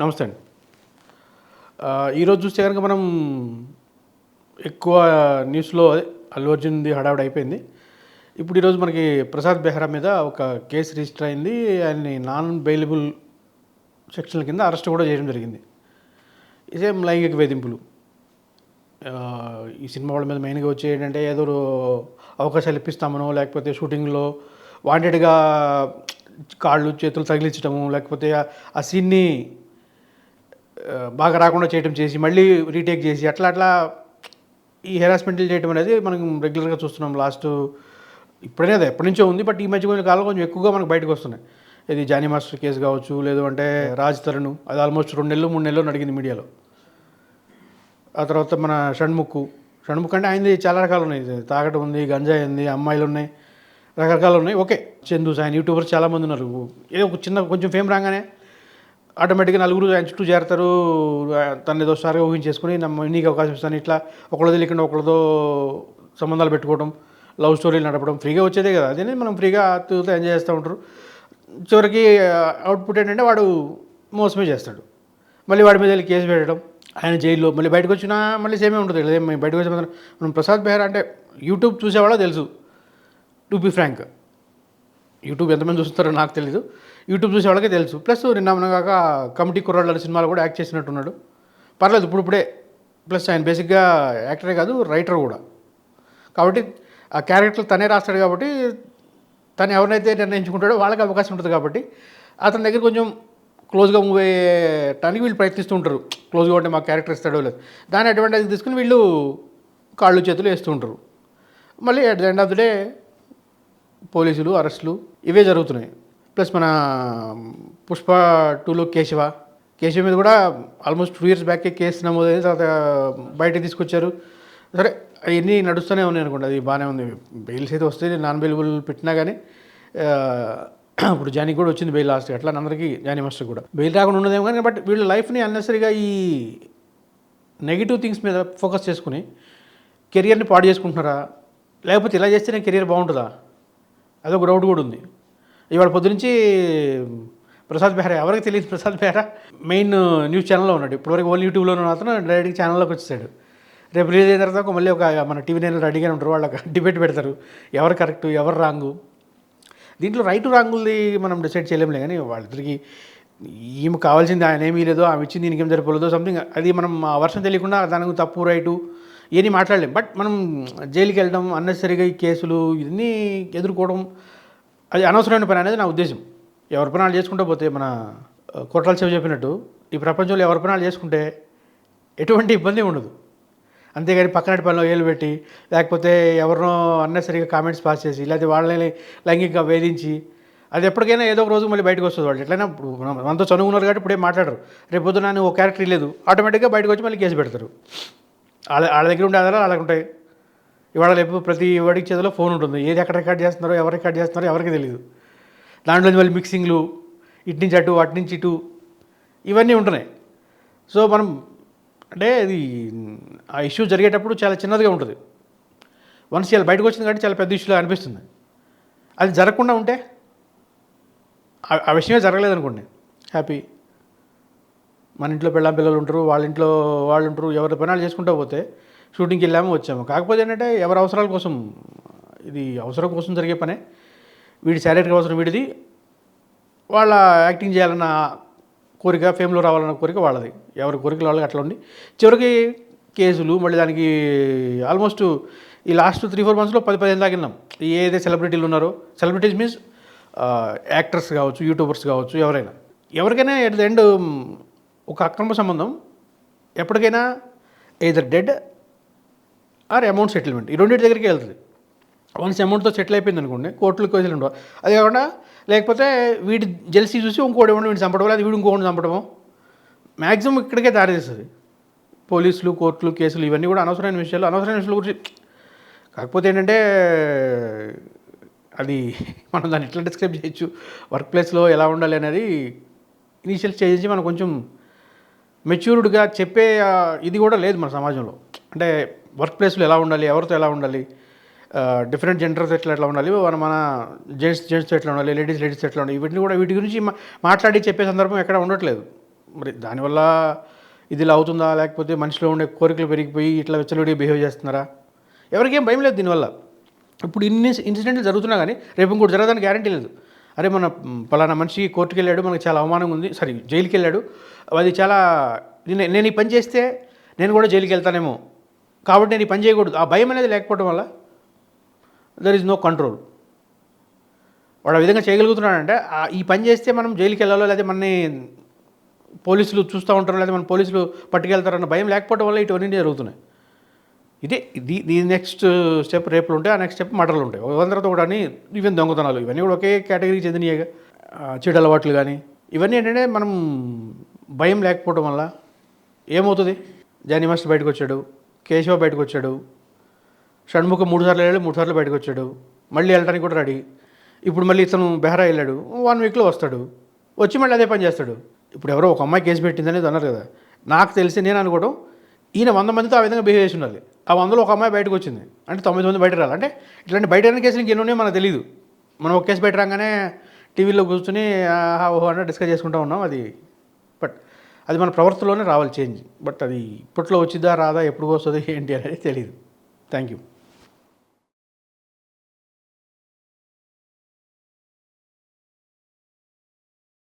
నమస్తే అండి. ఈరోజు చూస్తే కనుక మనం ఎక్కువ న్యూస్లో అల్లు అర్జున్ది హడావిడి అయిపోయింది. ఇప్పుడు ఈరోజు మనకి ప్రసాద్ బెహ్రా మీద ఒక కేసు రిజిస్టర్ అయింది. ఆయన్ని నాన్ బెయిలబుల్ సెక్షన్ల కింద అరెస్ట్ కూడా చేయడం జరిగింది. ఇదేం లైంగిక వేధింపులు. ఈ సినిమా వాళ్ళ మీద మెయిన్గా వచ్చి ఏంటంటే ఏదో అవకాశాలు ఇప్పిస్తామనో లేకపోతే షూటింగ్లో వాంటెడ్గా కాళ్ళు చేతులు తగిలించడము లేకపోతే ఆ- సీన్ని బాగా రాకుండా చేయటం చేసి మళ్ళీ రీటేక్ చేసి అట్లా అట్లా ఈ హెరాస్మెంట్లు చేయడం అనేది మనం రెగ్యులర్గా చూస్తున్నాం. లాస్ట్ ఇప్పుడనే అది ఎప్పటి నుంచో ఉంది బట్ ఈ మధ్య కొంచెం కాలం కొంచెం ఎక్కువగా మనకు బయటకు వస్తున్నాయి. ఇది జానీ మాస్టర్ కేసు కావచ్చు లేదు అంటే రాజ్ తరుణ్ అది ఆల్మోస్ట్ రెండు నెలలు మూడు నెలలు నడిగింది మీడియాలో. ఆ తర్వాత మన షణ్ముఖు షణ్ముఖ్ అంటే ఆయనది చాలా రకాలు ఉన్నాయి. తాగటం ఉంది గంజాయి ఉంది అమ్మాయిలు ఉన్నాయి రకరకాలు ఉన్నాయి. ఓకే చందు ఆయన యూట్యూబర్స్ చాలామంది ఉన్నారు. ఏదో ఒక చిన్న కొంచెం ఫేమ్ రాగానే ఆటోమేటిక్గా నలుగురు ఆయన చుట్టూ చేరతారు ఆ, తను ఏదో స్టార్గా ఊహించేసుకుని నమ్మ నీకు అవకాశం ఇస్తాను. ఇట్లా ఒకళ్ళతో తెలియకుండా ఒకళ్ళతో సంబంధాలు పెట్టుకోవడం లవ్ స్టోరీలు నడపడం ఫ్రీగా వచ్చేదే కదా. అదే మనం ఫ్రీగా తిరుగుతూ ఎంజాయ్ చేస్తూ ఉంటారు. చివరికి అవుట్పుట్ ఏంటంటే వాడు మోసమే చేస్తాడు. మళ్ళీ వాడి మీద వెళ్ళి కేసు పెట్టడం ఆయన జైల్లో మళ్ళీ బయటకు వచ్చినా మళ్ళీ సేమే ఉంటుంది. కదా బయటకు వచ్చిన మనం ప్రసాద్ బెహ్రా అంటే యూట్యూబ్ చూసేవాళ్ళో తెలుసు. To be frank. యూట్యూబ్ ఎంతమంది చూస్తారో నాకు తెలీదు. యూట్యూబ్ చూసే వాళ్ళకే తెలుసు. ప్లస్ నిన్న మొన్నగాక కమిటీ కుర్రాళ్ళ సినిమాలు కూడా యాక్ట్ చేసినట్టున్నాడు. పర్లేదు ఇప్పుడు ఇప్పుడే. ప్లస్ ఆయన బేసిక్గా యాక్టరే కాదు రైటర్ కూడా. కాబట్టి ఆ క్యారెక్టర్ తనే రాస్తాడు కాబట్టి తను ఎవరినైతే నిర్ణయించుకుంటాడో వాళ్ళకి అవకాశం ఉంటుంది కాబట్టి అతని దగ్గర కొంచెం క్లోజ్గా మూవ్ అయ్యటానికి వీళ్ళు ప్రయత్నిస్తూ ఉంటారు. క్లోజ్గా ఉంటే మా క్యారెక్టర్ ఇస్తాడో లేదు. దాని అడ్వాంటేజ్ తీసుకుని వీళ్ళు కాళ్ళు చేతులు వేస్తూ ఉంటారు. మళ్ళీ at the end of the day పోలీసులు అరెస్టులు ఇవే జరుగుతున్నాయి. ప్లస్ మన పుష్ప టూలో కేశవ. కేశవ మీద కూడా ఆల్మోస్ట్ టూ ఇయర్స్ బ్యాకే కేసు నమోదైంది తర్వాత బయటకు తీసుకొచ్చారు. సరే అవన్నీ నడుస్తూనే ఉన్నాయి అనుకోండి అది బాగానే ఉంది. బెయిల్స్ అయితే వస్తే నాన్ బెయిలబుల్ పెట్టినా కానీ ఇప్పుడు జానీ కూడా వచ్చింది బెయిల్ లాస్ట్. అట్లా అందరికీ జానీ మాస్టర్ కూడా. బెయిల్ రాకుండా ఉండదేమో కానీ బట్ వీళ్ళ లైఫ్ని అన్నెసరిగా ఈ నెగిటివ్ థింగ్స్ మీద ఫోకస్ చేసుకుని కెరియర్ని పాడు చేసుకుంటున్నారా? లేకపోతే ఇలా చేస్తేనే కెరియర్ బాగుంటుందా? అదొక డౌట్ కూడా ఉంది. ఇవాళ పొద్దునుంచి ప్రసాద్ బెహ్రా ఎవరికి తెలియదు ప్రసాద్ బెహ్రా? మెయిన్ న్యూస్ ఛానల్లో ఉన్నాడు. ఇప్పటివరకు ఓన్లీ యూట్యూబ్లో మాత్రం డైరెక్ట్ ఛానల్లోకి వచ్చేసాడు. రేపు రిలీజ్ అయిన తర్వాత మళ్ళీ ఒక మన టీవీ నైన్లో రెడీగానే ఉంటారు. వాళ్ళకి డిబేట్ పెడతారు. ఎవరు కరెక్ట్ ఎవరు రాంగు దీంట్లో రైట్ రాంగులది మనం డిసైడ్ చేయలేంలే కానీ వాళ్ళిద్దరికి ఈమె కావాల్సింది ఆయన ఏమీ లేదో ఆమె ఇచ్చింది దీనికి ఏం సరిపోలేదో సంథింగ్ అది మనం ఆ వర్షం తెలియకుండా దానికి తప్పు రైటు ఇవన్నీ మాట్లాడలేం. బట్ మనం జైలుకి వెళ్ళడం అన్నెసరిగా ఈ కేసులు ఇవన్నీ ఎదుర్కోవడం అది అనవసరమైన పని అనేది నా ఉద్దేశం. ఎవరి పనాలు చేసుకుంటూ పోతే మన ఆ, సేవ చెవి చెప్పినట్టు ఈ ప్రపంచంలో ఎవరి పనాలు చేసుకుంటే ఎటువంటి ఇబ్బంది ఉండదు. అంతేగాని పక్కనటి పనిలో ఏలు పెట్టి లేకపోతే ఎవరినో అన్నెసరిగా కామెంట్స్ పాస్ చేసి లేకపోతే వాళ్ళని లైంగికంగా వేధించి అది ఎప్పటికైనా ఏదో ఒక రోజు మళ్ళీ బయటకు వస్తుంది వాళ్ళు. ఎట్లయినా ఇప్పుడు మనం మనతో చదువుకున్నారు కాబట్టి ఇప్పుడే మాట్లాడరు. రేపు పొద్దున నేను ఓ క్యారెక్టర్ లేదు ఆటోమేటిక్గా బయటకు వచ్చి మళ్ళీ కేసు పెడతారు. వాళ్ళ వాళ్ళ దగ్గర ఉండే ఆధారాలు అలాగే ఉంటాయి. ఇవాళ రేపు ప్రతి వాడికి చేతిలో ఫోన్ ఉంటుంది. ఏది ఎక్కడ రికార్డ్ చేస్తున్నారో ఎవరు రికార్డ్ చేస్తున్నారో ఎవరికి తెలియదు దాంట్లో మళ్ళీ మిక్సింగ్లు ఇటు నుంచి అటు అటు నుంచి ఇటు ఇవన్నీ ఉంటున్నాయి. సో మనం అంటే ఇది ఆ ఇష్యూ జరిగేటప్పుడు చాలా చిన్నదిగా ఉంటుంది. వన్స్ ఇలా బయటకు వచ్చింది కాబట్టి చాలా పెద్ద ఇష్యూలో అనిపిస్తుంది. అది జరగకుండా ఉంటే ఆ- ఆ విషయమే జరగలేదు అనుకోండి హ్యాపీ. మన ఇంట్లో పెళ్ళాం పిల్లలు ఉంటారు వాళ్ళ ఇంట్లో వాళ్ళు ఉంటారు ఎవరి పనాలు చేసుకుంటూ పోతే షూటింగ్కి వెళ్ళాము వచ్చాము. కాకపోతే ఏంటంటే ఎవరి అవసరాల కోసం ఇది అవసరం కోసం జరిగే పనే. వీడి శారీరక అవసరం వీడిది. వాళ్ళ యాక్టింగ్ చేయాలన్న కోరిక ఫేమ్లో రావాలన్న కోరిక వాళ్ళది. ఎవరి కోరికలు వాళ్ళకి అట్లా ఉండి. చివరికి కేసులు మళ్ళీ దానికి ఆల్మోస్ట్ ఈ లాస్ట్ త్రీ ఫోర్ మంత్స్లో పది పదిహేను దాకా విన్నాం ఏదైతే సెలబ్రిటీలు ఉన్నారో సెలబ్రిటీస్ మీన్స్ యాక్టర్స్ కావచ్చు యూట్యూబర్స్ కావచ్చు ఎవరైనా. ఎవరికైనా ఎట్ ద ఎండ్ ఒక అక్రమ సంబంధం ఎప్పటికైనా either dead or amount settlement ఈ రెండింటి దగ్గరికి వెళ్తుంది. వన్స్ అమౌంట్తో సెటిల్ అయిపోయింది అనుకోండి కోర్టులకు కేసులు ఉండవు. అది కాకుండా లేకపోతే వీడి జెల్సీ చూసి ఇంకోటి ఇవ్వండి వీడిని చంపడం లేదా వీడు ఇంకోటి చంపడము? మ్యాక్సిమం ఇక్కడికే దారితీస్తుంది పోలీసులు కోర్టులు కేసులు ఇవన్నీ కూడా అనవసరమైన విషయాలు. అనవసరమైన విషయాల గురించి కాకపోతే ఏంటంటే అది మనం దాన్ని ఎట్లా డిస్క్రైబ్ చేయొచ్చు? వర్క్ ప్లేస్లో ఎలా ఉండాలి అనేది ఇనీషియల్ స్టేజ్ నుంచి మనం కొంచెం మెచ్యూర్డ్గా చెప్పే ఇది కూడా లేదు మన సమాజంలో. అంటే వర్క్ ప్లేస్లో ఎలా ఉండాలి ఎవరితో ఎలా ఉండాలి డిఫరెంట్ జెండర్స్ ఎట్లా ఎట్లా ఉండాలి మన మన జెంట్స్ జెంట్స్ ఎట్లా ఉండాలి లేడీస్ లేడీస్ ఎట్లా ఉండాలి వీటిని కూడా వీటి గురించి మాట్లాడి చెప్పే సందర్భం ఎక్కడ ఉండట్లేదు. మరి దానివల్ల ఇది ఇలా అవుతుందా లేకపోతే మనిషిలో ఉండే కోరికలు పెరిగిపోయి ఇట్లా వెచ్చలుడిగా బిహేవ్ చేస్తున్నారా? ఎవరికేం భయం లేదు దీనివల్ల. ఇప్పుడు ఇన్ని ఇన్సిడెంట్లు జరుగుతున్నా కానీ రేపు ఇంకోటి జరగడానికి గ్యారంటీ లేదు. అరే మన పలానా మనిషి కోర్టుకు వెళ్ళాడు మనకు చాలా అవమానం ఉంది. సారీ జైలుకి వెళ్ళాడు అది చాలా నేను నేను ఈ పని చేస్తే నేను కూడా జైలుకి వెళ్తానేమో కాబట్టి నేను ఈ పని చేయకూడదు. ఆ భయం అనేది లేకపోవడం వల్ల దర్ ఇస్ నో కంట్రోల్ వాడు ఆ విధంగా చేయగలుగుతున్నాడంటే ఈ పని చేస్తే మనం జైలుకి వెళ్ళాలో లేదా మనని పోలీసులు చూస్తూ ఉంటారో లేదా మన పోలీసులు పట్టుకెళ్తారన్న భయం లేకపోవడం వల్ల ఇటువన్నీ జరుగుతున్నాయి. ఇదే ఇది ఈ నెక్స్ట్ స్టెప్ రేపులు ఉంటాయి ఆ నెక్స్ట్ స్టెప్ మటర్లు ఉంటాయి. వందరతో తర్వాత కూడా ఈవెన్ దొంగతనాలు. ఇవన్నీ కూడా ఒకే కేటగిరీకి చెందినవిగా చెడు అలవాట్లు కానీ ఇవన్నీ ఏంటంటే మనం భయం లేకపోవడం వల్ల ఏమవుతుంది? జానీ మాస్టర్ బయటకు వచ్చాడు కేశవ బయటకు వచ్చాడు షణ్ముఖ మూడు సార్లు వెళ్ళాడు మూడు సార్లు బయటకు వచ్చాడు. మళ్ళీ వెళ్ళడానికి కూడా రెడీ. ఇప్పుడు మళ్ళీ ఇతను బెహరా వెళ్ళాడు వన్ వీక్లో వస్తాడు. వచ్చి మళ్ళీ అదే పని చేస్తాడు. ఇప్పుడు ఎవరో ఒక అమ్మాయి కేసు పెట్టిందనేది అన్నారు కదా. నాకు తెలిసి నేను అనుకోవడం ఈయన వంద మందితో ఆ విధంగా బిహేవ్ చేసి ఉండాలి. ఆ వందలో ఒక అమ్మాయి బయటకు వచ్చింది. అంటే తొమ్మిది మంది బయట రాలి. అంటే ఇట్లాంటి బయట రాని కేసులు ఇంకెన్ని ఉన్నాయో మనకు తెలియదు మనం ఒక కేసు బయట రాగానే టీవీలో కూర్చుని ఓహో అంటే డిస్కస్ చేసుకుంటూ ఉన్నాం. అది బట్ అది మన ప్రవర్తనలోనే రావాలి చేంజ్. బట్ అది ఇప్పట్లో వచ్చిందా రాదా ఎప్పుడు వస్తుంది ఏంటి అనేది తెలియదు థ్యాంక్ యూ